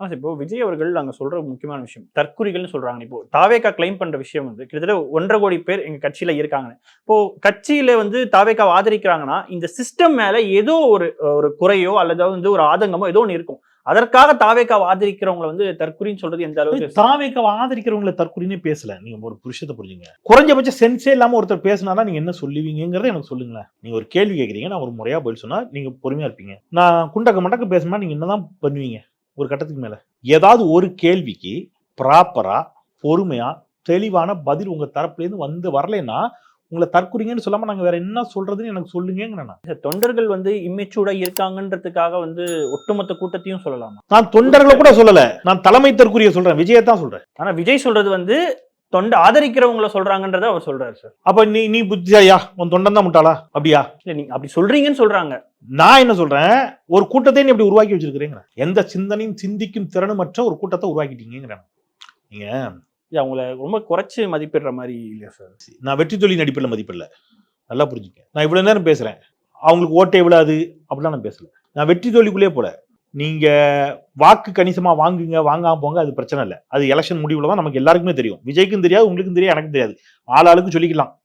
ஆ sir. இப்போ விஜய் அவர்கள் நாங்கள் சொல்ற முக்கியமான விஷயம் தற்குறிகள்னு சொல்றாங்க. இப்போ தாவேக்கா கிளைம் பண்ற விஷயம் வந்து கிட்டத்தட்ட ஒன்றரை கோடி பேர் எங்க கட்சியில இருக்காங்க. இப்போ கட்சியில வந்து தாவேக்கா ஆதரிக்கிறாங்கன்னா இந்த சிஸ்டம் மேல ஏதோ ஒரு ஒரு குறையோ அல்லது வந்து ஒரு ஆதங்கமோ ஏதோ ஒன்று இருக்கும். அதற்காக தாவேக்கா ஆதரிக்கிறவங்களை வந்து தற்குறின்னு சொல்றது எந்த அளவுக்கு தாவேக்க ஆதரிக்கிறவங்களை தற்குறின்னு பேசல. நீங்க ஒரு புருஷத்தை புரிஞ்சுங்க. குறைஞ்சபட்ச சென்ஸே இல்லாம ஒருத்தர் பேசினாதான் நீங்க என்ன சொல்லுவீங்கிறத எனக்கு சொல்லுங்களேன். நீங்க ஒரு கேள்வி கேட்குறீங்க நான் ஒரு முறையா பதில் சொன்னா நீங்க பொறுமையா இருப்பீங்க. நான் குண்டக்க மண்டக்க பேசினா நீங்க என்னதான் பண்ணுவீங்க? ஒரு கட்டத்துக்கு மேல. ஏதாவது ஒரு கேள்விக்கு ப்ராப்பரா பொறுமையா தெளிவான பதில் உங்க தரப்புல இருந்து வந்து வரலைன்னா உங்களை தற்குறிங்கன்னு சொல்லாம நாங்க வேற என்ன சொல்றதுன்னு எனக்கு சொல்லுங்கிறேன் நான். தொண்டர்கள் வந்து இம்மெச்சூர்டா இருக்காங்கன்றதுக்காக வந்து ஒட்டுமொத்த கூட்டத்தையும் சொல்லலாமா? நான் தொண்டர்களை கூட சொல்லல. நான் தலைமை தற்குறிய சொல்றேன். விஜயத்தான் சொல்றேன். ஆனா விஜய் சொல்றது வந்து தொண்டை ஆதரிக்கிறவங்கள சொல்றாங்கன்றத அவர் சொல்றாரு சார் அப்ப நீ நீ புத்திசாயா உன் தொண்டன் தான் முட்டாளா? அப்படியா? இல்ல நீங்க அப்படி சொல்றீங்கன்னு சொல்றாங்க. நான் என்ன சொல்றேன்? ஒரு கூட்டத்தை நீ இப்படி உருவாக்கி வச்சிருக்கிறீங்க எந்த சிந்தனையும் சிந்திக்கும் திறனுமற்ற ஒரு கூட்டத்தை உருவாக்கிட்டீங்கிறேன் நீங்க? அவங்கள ரொம்ப குறைச்சு மதிப்பிடுற மாதிரி இல்லையா சார் நான் வெற்றி தொழில் நடிப்பில் மதிப்பில்லை நல்லா புரிஞ்சுக்க நான் இவ்வளவு நேரம் பேசுறேன். அவங்களுக்கு ஓட்டை விழாது. அப்படிலாம் நான் பேசல. நான் வெற்றி தோல்விக்குள்ளே போல. நீங்க வாக்கு கணிசமா வாங்குங்க வாங்காம போங்க அது பிரச்சனை இல்லை. அது எலெக்ஷன் முடிவுல தான் நமக்கு எல்லாருக்குமே தெரியும். விஜய்க்கும் தெரியாது உங்களுக்கும் தெரியாது எனக்கும் தெரியாது. ஆளாளுக்கு சொல்லிக்கலாம்.